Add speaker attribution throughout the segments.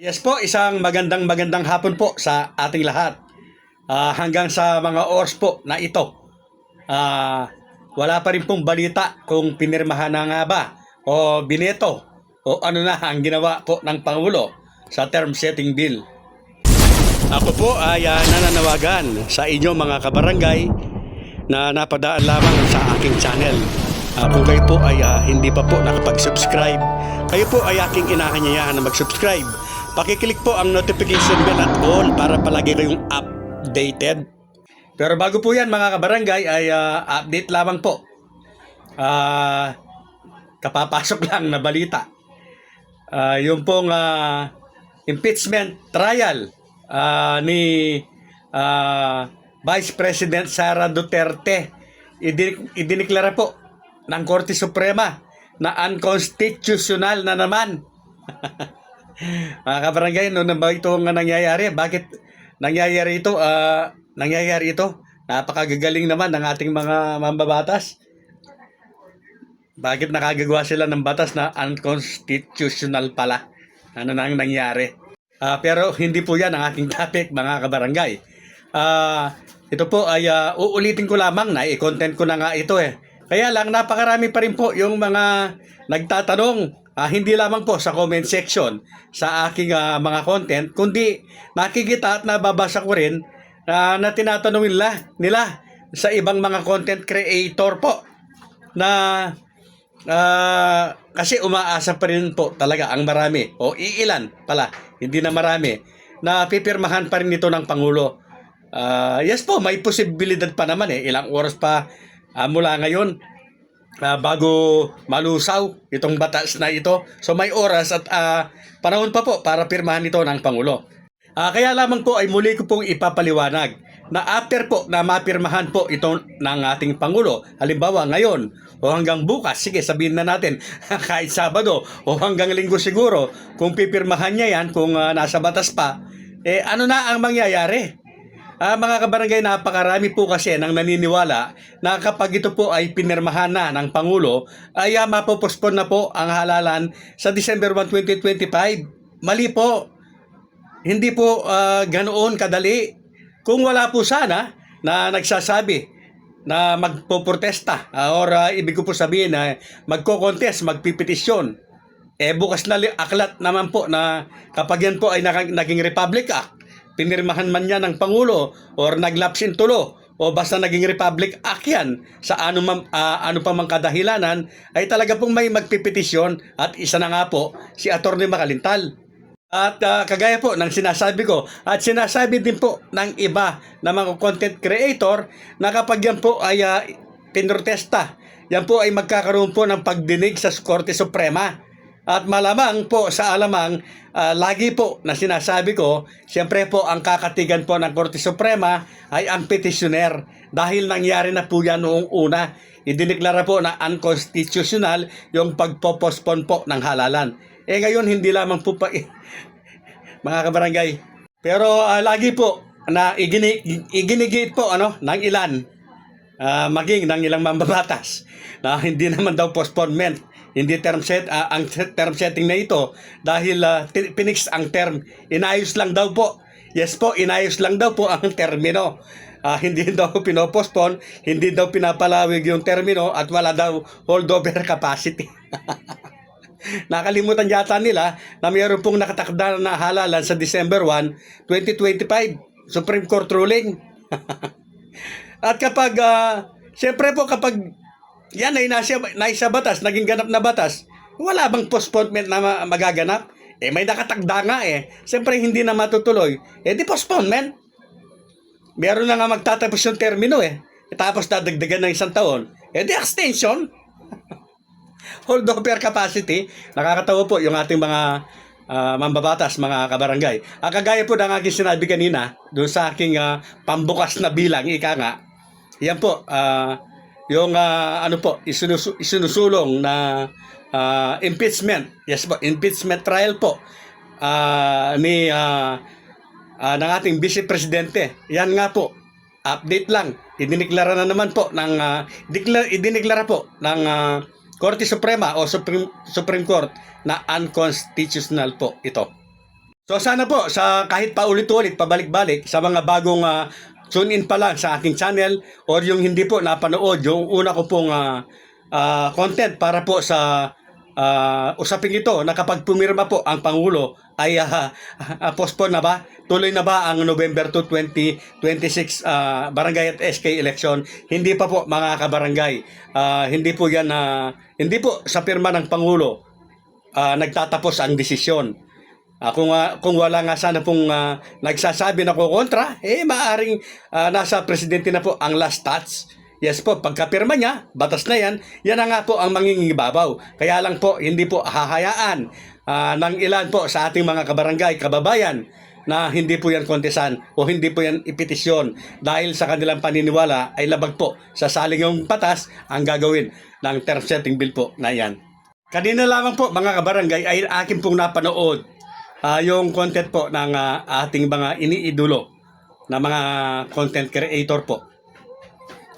Speaker 1: Yes po, isang magandang magandang hapon po sa ating lahat. Ah, hanggang sa mga oras po na ito. Ah, wala pa rin pong balita kung pinirmahan na nga ba o bineto o ano na ang ginawa po ng Pangulo sa term setting bill. Ako po ay ah, nananawagan sa inyo mga kabarangay na napadaan lamang sa aking channel. Ah, kung kayo po ay ah, hindi pa po nakapag-subscribe, kayo po ay aking inahanyayahan na mag-subscribe. Pakiclick po ang notification bell at all para palagi kayong updated. Pero bago po yan mga kabarangay ay ah, update lamang po. Ah, kapapasok lang na balita. Ah, yung pong ah, impeachment trial ah, ni ah, Vice President Sara Duterte idin- idineklara po ng Korte Suprema na unconstitutional na naman. Mga kabarangay, no na ito nga nangyayari? Bakit nangyayari ito? Ah, nangyayari ito? Napakagagaling naman ng ating mga mambabatas. Bakit nakagagawa sila ng batas na unconstitutional pala? Ano nang nangyari? Ah, pero hindi po yan ang aking topic, mga kabarangay. Ah, ito po ay ah, uulitin ko lamang na i-content ko na nga ito eh. Kaya lang napakarami pa rin po yung mga nagtatanong ah, hindi lamang po sa comment section sa aking ah, mga content kundi nakikita at nababasa ko rin ah, na tinatanong nila, nila sa ibang mga content creator po na Ah, kasi umaasa pa rin po talaga ang marami o iilan pala, hindi na marami na pipirmahan pa rin ito ng Pangulo. Ah, yes po, may posibilidad pa naman eh. Ilang oras pa ah, mula ngayon ah, bago malusaw itong batas na ito. So may oras at ah, panahon pa po para pirmahan ito ng Pangulo. Ah, kaya lamang po ay muli ko pong ipapaliwanag na after po na mapirmahan po ito ng ating Pangulo, halimbawa ngayon o hanggang bukas, sige sabihin na natin kahit Sabado o hanggang linggo siguro, kung pipirmahan niya yan, kung ah, nasa batas pa, eh ano na ang mangyayari? Ah, mga kabarangay, napakarami po kasi nang naniniwala na kapag ito po ay pinirmahan na ng Pangulo, ay uh, mapopospon na po ang halalan sa December 1, 2025. Mali po. Hindi po ah, ganoon kadali. Kung wala po sana na nagsasabi na magpoprotesta ah, or ah, ibig ko po sabihin na magko-contest, magpipetisyon, eh bukas na li- aklat naman po na kapag yan po ay naging Republic Act, pinirmahan man yan ng Pangulo or naglapsin tulo o basta naging Republic Act yan sa ano, man, ah, ano pa mang kadahilanan ay talaga pong may magpipetisyon at isa na nga po si Atty. Makalintal. At ah, kagaya po ng sinasabi ko at sinasabi din po ng iba na mga content creator na kapag yan po ay uh, pinrotesta, yan po ay magkakaroon po ng pagdinig sa Korte Suprema. At malamang po sa alamang, ah, lagi po na sinasabi ko, siyempre po ang kakatigan po ng Korte Suprema ay ang petitioner dahil nangyari na po yan noong una. Idineklara po na unconstitutional yung pagpopospon po ng halalan. Eh ngayon hindi lamang po pa mga kabarangay. Pero ah, lagi po na igini, iginigit po ano ng ilan ah, maging ng ilang mambabatas na hindi naman daw postponement hindi term set ah, ang term setting na ito dahil ah, ti- pinix ang term inayos lang daw po yes po inayos lang daw po ang termino Ah, hindi daw pinopospon hindi daw pinapalawig yung termino at wala daw holdover capacity Nakalimutan yata nila na mayroon pong nakatakda na halalan sa December 1, 2025. Supreme Court ruling. At kapag, ah, siyempre po kapag yan ay nasa, nasa batas, naging ganap na batas, wala bang postponement na ma- magaganap? Eh may nakatakda nga eh. Siyempre hindi na matutuloy. Eh di postponement. Meron na nga magtatapos yung termino eh. Tapos dadagdagan ng isang taon. Eh di extension holdover capacity. Nakakatawa po yung ating mga ah, mambabatas, mga kabarangay. Ah, kagaya po ng aking sinabi kanina, doon sa aking ah, pambukas na bilang, ika nga, yan po, ah, yung ah, ano po, isinus- isinusulong na ah, impeachment, yes po, impeachment trial po, ah, ni ah, ah, ng ating Vice Presidente. Yan nga po, update lang. Idineklara na naman po ng uh, idineklara po ng ah, Korte Suprema o Supreme Supreme Court na unconstitutional po ito. So sana po sa kahit paulit-ulit, pabalik-balik sa mga bagong ah, tune in pa sa aking channel or yung hindi po napanood yung una ko pong ah, ah, content para po sa ah, usapin ito na kapag pumirma po ang Pangulo ay ah, ah, postpone na ba? Tuloy na ba ang November 2, 2026 ah, barangay at SK election? Hindi pa po mga kabarangay. Ah, hindi po yan na hindi po sa pirma ng Pangulo ah, nagtatapos ang desisyon. Ah, kung, ah, kung wala nga sana pong ah, nagsasabi na ko kontra, eh maaring ah, nasa presidente na po ang last touch. Yes po, pagkapirma niya, batas na yan, yan na nga po ang mangingibabaw. Kaya lang po, hindi po hahayaan ah, ng ilan po sa ating mga kabarangay, kababayan, na hindi po yan kontesan o hindi po yan ipetisyon dahil sa kanilang paniniwala ay labag po sa salingong patas ang gagawin ng term setting bill po na yan. Kanina lamang po mga kabarangay ay akin pong napanood ah, yung content po ng ah, ating mga iniidolo na mga content creator po.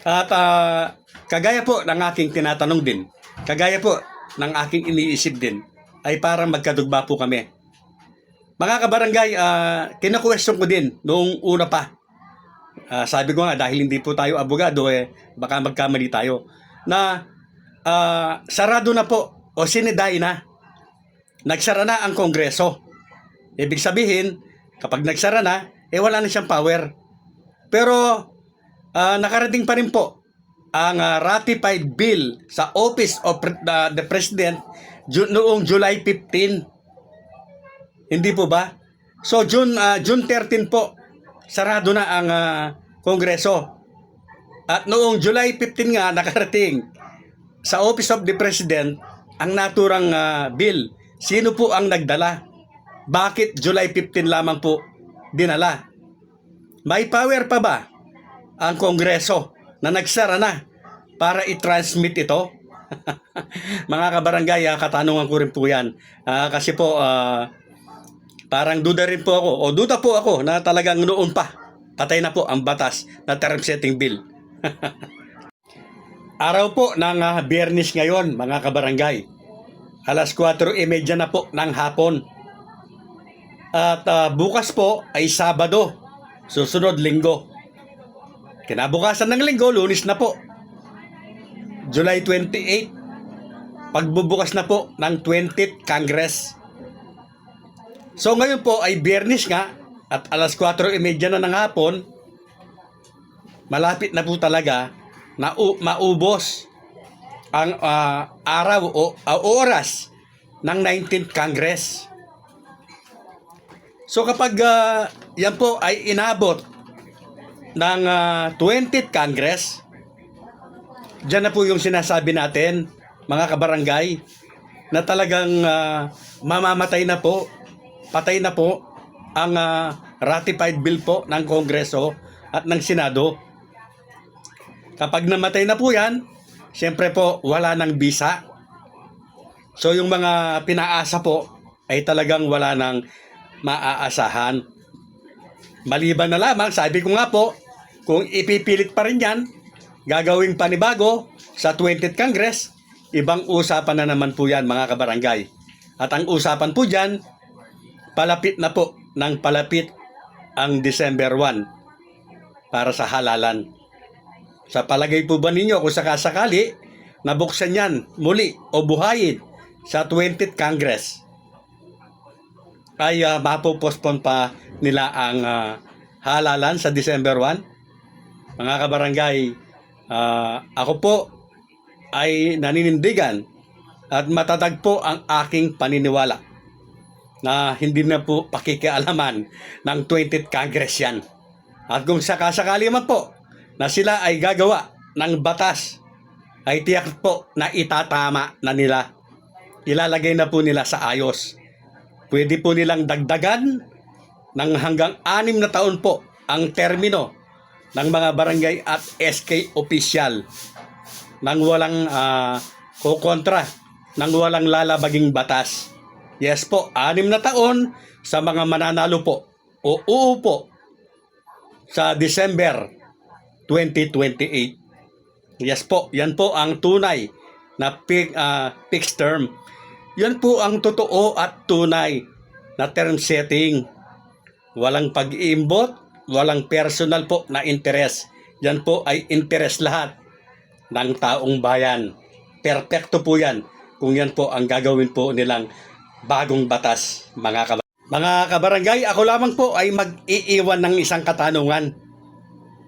Speaker 1: At ah, kagaya po ng aking tinatanong din, kagaya po ng aking iniisip din, ay parang magkadugma po kami. Mga kabarangay, uh, kina-question ko din noong una pa. Ah, sabi ko nga, dahil hindi po tayo abogado, eh, baka magkamali tayo, na ah, sarado na po o siniday na. Nagsara na ang Kongreso. Ibig sabihin, kapag nagsara na, eh wala na siyang power. Pero ah, nakarating pa rin po ang ah, ratified bill sa Office of ah, the President Ju- noong July 15. Hindi po ba? So June ah, June 13 po sarado na ang ah, Kongreso. At noong July 15 nga nakarating sa Office of the President ang naturang ah, bill. Sino po ang nagdala? Bakit July 15 lamang po dinala? May power pa ba ang Kongreso na nagsara na para i-transmit ito? Mga kabarangay, ah, katanungan ko rin po yan. Ah, kasi po, ah, parang duda rin po ako, o duda po ako na talagang noon pa, patay na po ang batas na term setting bill. Araw po ng ah, biyernes ngayon, mga kabarangay. Alas 4.30 na po ng hapon. At ah, bukas po ay Sabado, susunod linggo. Kinabukasan ng linggo, lunis na po. July 28, pagbubukas na po ng 20th Congress. So ngayon po ay biyernes nga at alas 4.30 na ng hapon, malapit na po talaga na maubos ang ah, araw o ah, oras ng 19th Congress. So kapag ah, yan po ay inabot ng ah, 20th Congress, Diyan na po yung sinasabi natin, mga kabarangay, na talagang ah, mamamatay na po, patay na po ang ah, ratified bill po ng Kongreso at ng Senado. Kapag namatay na po yan, siyempre po wala ng bisa. So yung mga pinaasa po ay talagang wala ng maaasahan. Maliban na lamang, sabi ko nga po, kung ipipilit pa rin yan, gagawing panibago sa 20th Congress, ibang usapan na naman po yan mga kabarangay. At ang usapan po dyan, palapit na po ng palapit ang December 1 para sa halalan. Sa palagay po ba ninyo kung sakasakali, nabuksan yan muli o buhayin sa 20th Congress, ay uh, mapopospon pa nila ang ah, halalan sa December 1. Mga kabarangay, ah, ako po ay naninindigan at matatag po ang aking paniniwala na hindi na po pakikialaman ng 20th Congress yan. At kung sakasakali man po na sila ay gagawa ng batas, ay tiyak po na itatama na nila. Ilalagay na po nila sa ayos. Pwede po nilang dagdagan ng hanggang anim na taon po ang termino ng mga barangay at SK official nang walang ah, kukontra, nang walang lalabaging batas. Yes po, anim na taon sa mga mananalo po o uupo sa December 2028. Yes po, yan po ang tunay na fix, ah, fixed term. Yan po ang totoo at tunay na term setting. Walang pag-iimbot, walang personal po na interest. Yan po ay interest lahat ng taong bayan. Perpekto po yan kung yan po ang gagawin po nilang bagong batas, mga kabarangay. Mga kabarangay, ako lamang po ay mag-iiwan ng isang katanungan.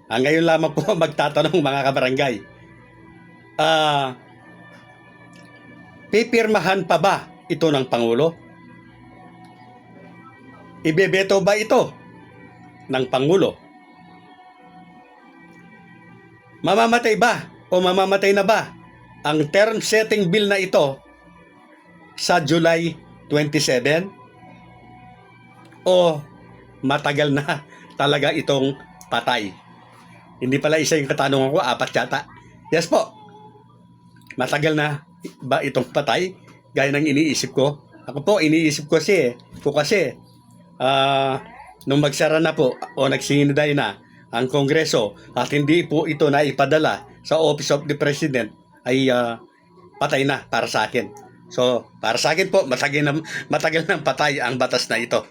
Speaker 1: Ah, ngayon lamang po magtatanong mga kabarangay. Ah, pipirmahan pa ba ito ng Pangulo? Ibebeto ba ito ng Pangulo? Mamamatay ba o mamamatay na ba ang term setting bill na ito sa July 27? O matagal na talaga itong patay? Hindi pala isa yung katanungan ko, apat yata. Yes po. Matagal na ba itong patay? Gaya ng iniisip ko. Ako po, iniisip ko kasi, ko kasi, ah, nung magsara na po o nagsinday na ang Kongreso at hindi po ito na ipadala sa Office of the President ay ah, patay na para sa akin. So, para sa akin po, matagal na, matagal na patay ang batas na ito.